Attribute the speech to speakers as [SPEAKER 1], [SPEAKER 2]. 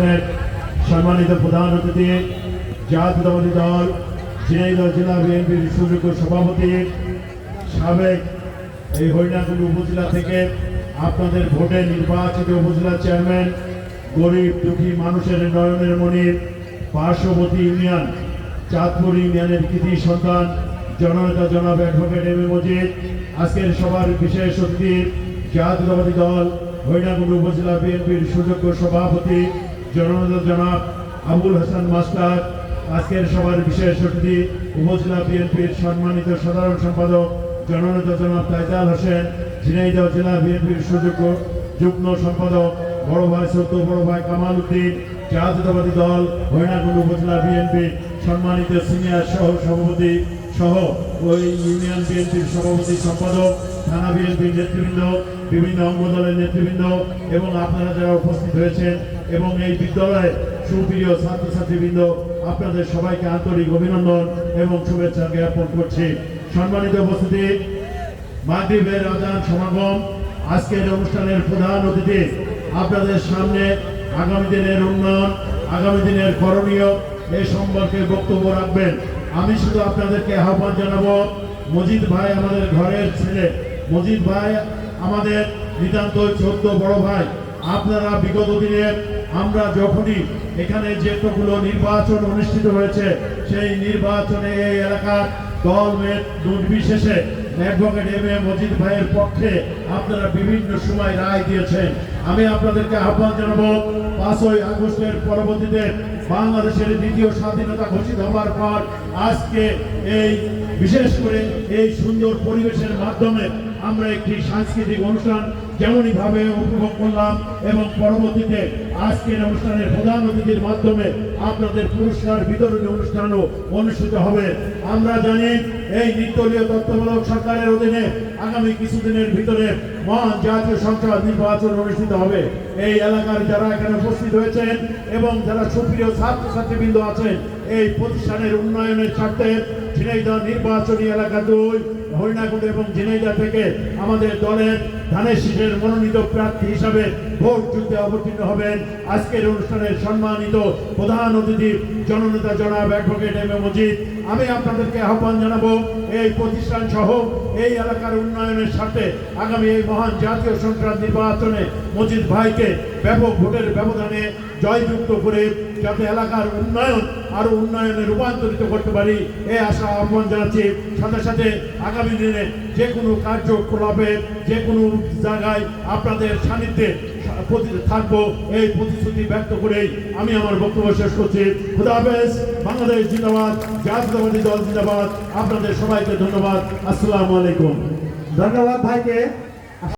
[SPEAKER 1] অনুষ্ঠানের সম্মানিত প্রধান অতিথি, জাতীয়তাবাদী দল, ঝিনাইদহ জেলা বিএনপির সুযোগ্য সভাপতি, সাবেক এই হরিণাকুণ্ড উপজেলা থেকে আপনাদের ভোটে নির্বাচিত উপজেলা চেয়ারম্যান, গরিব দুঃখী মানুষের নয়নের মনির পার্শ্ববর্তী ইউনিয়ন, চাঁদপুর ইউনিয়নের কৃতি সন্তান, জননেতা জনাব অ্যাডভোকেট এম এ মজিদ, আজকের সবার বিশেষ অতিথি, জাতীয়তাবাদী দল হরিণাকুণ্ড উপজেলা বিএনপির সুযোগ্য সভাপতি জননেতা জনাব আবুল হাসান মাস্টার, আজকের সবার বিশেষ অতিথি উপজেলা বিএনপির সম্মানিত সাধারণ সম্পাদক জননেতা জনাব তাইজাল হোসেন, ঝিনাইদহ জেলা বিএনপির সুযোগ্য যুগ্ম সম্পাদক বড় ভাই সত্য, বড় ভাই কামাল উদ্দিন, জাতীয়তাবাদী দল হরিণাকুণ্ড উপজেলা বিএনপি সম্মানিত সিনিয়র সহ সভাপতি সহ ওই ইউনিয়ন বিএনপির সভাপতি সম্পাদক, থানা বিএনপির নেতৃবৃন্দ, বিভিন্ন অঙ্গ দলের নেতৃবৃন্দ এবং আপনারা যারা উপস্থিত হয়েছেন এবং এই বিদ্যালয়ে সুপ্রিয় ছাত্রছাত্রীবৃন্দ, আপনাদের সবাইকে আন্তরিক অভিনন্দন এবং শুভেচ্ছা জ্ঞাপন করছি। সম্মানিত উপস্থিতি, মাগরিবের আজান সমাগম। আজকের অনুষ্ঠানের প্রধান অতিথি আপনাদের সামনে আগামী দিনের উন্নয়ন, আগামী দিনের করণীয় এই সম্পর্কে বক্তব্য রাখবেন। আমি শুধু আপনাদেরকে আহ্বান জানাব, মজিদ ভাই আমাদের ঘরের ছেলে। মজিদ ভাই, আমাদের নিতান্ত চোদ্দ বড় ভাই। আপনারা বিগত দিনে আমরা যখনই এখানে যেগুলো নির্বাচন অনুষ্ঠিত হয়েছে, সেই নির্বাচনে এই এলাকার দল নির্বিশেষে অ্যাডভোকেট এম এ মজিদ ভাইয়ের পক্ষে আপনারা বিভিন্ন সময় রায় দিয়েছেন। আমি আপনাদেরকে আহ্বান জানাব, পাঁচই আগস্টের পরবর্তীতে বাংলাদেশের দ্বিতীয় স্বাধীনতা ঘোষিত হওয়ার পর আজকে এই, বিশেষ করে এই সুন্দর পরিবেশের মাধ্যমে আমরা একটি সাংস্কৃতিক অনুষ্ঠান যেমনই ভাবে উপভোগ করলাম এবং পরবর্তীতে আজকের অনুষ্ঠানের প্রধান অতিথির মাধ্যমে আপনাদের পুরস্কার বিতরণী অনুষ্ঠানও অনুষ্ঠিত হবে। আমরা জানি এই নির্দলীয় তত্ত্বাবধায়ক সরকারের অধীনে আগামী কিছুদিনের ভিতরে মহান জাতীয় সংসদ নির্বাচন অনুষ্ঠিত হবে। এই এলাকার যারা এখানে উপস্থিত হয়েছেন এবং যারা সুপ্রিয় ছাত্রছাত্রীবৃন্দ আছেন, এই প্রতিষ্ঠানের উন্নয়নের স্বার্থে ঝিনাইদহ নির্বাচনী এলাকা দুই হরিণাকুণ্ড এবং ঝিনাইদহ থেকে আমাদের দলের ধানের শীষের মনোনীত প্রার্থী হিসাবে ভোট যুদ্ধে অবতীর্ণ হবেন। আজকের অনুষ্ঠানের সম্মানিত প্রধান অতিথি জননেতা জনাব অ্যাডভোকেট এম এ মজিদ। আমি আপনাদেরকে আহ্বান জানাব, এই প্রতিষ্ঠান সহ এই এলাকার উন্নয়নের সাথে আগামী এই মহান জাতীয় সংক্রান্ত নির্বাচনে মজিদ ভাইকে ব্যাপক ভোটের ব্যবধানে জয়যুক্ত করে যাতে এলাকার উন্নয়ন আরও উন্নয়নে রূপান্তরিত করতে পারি এই আশা আহ্বান জানাচ্ছি। সাথে সাথে আগামী দিনে যে কোনো কার্যকলাপে, যে কোনো জায়গায় আপনাদের সান্নিধ্যে থাকব, এই প্রতিশ্রুতি ব্যক্ত করেই আমি আমার বক্তব্য শেষ করছি। খুদাহাফেজ বাংলাদেশ জিন্দাবাদ, জাতীয়তাবাদী দল জিন্দাবাদ। আপনাদের সবাইকে ধন্যবাদ। আসসালামু আলাইকুম।
[SPEAKER 2] ধন্যবাদ ভাইকে।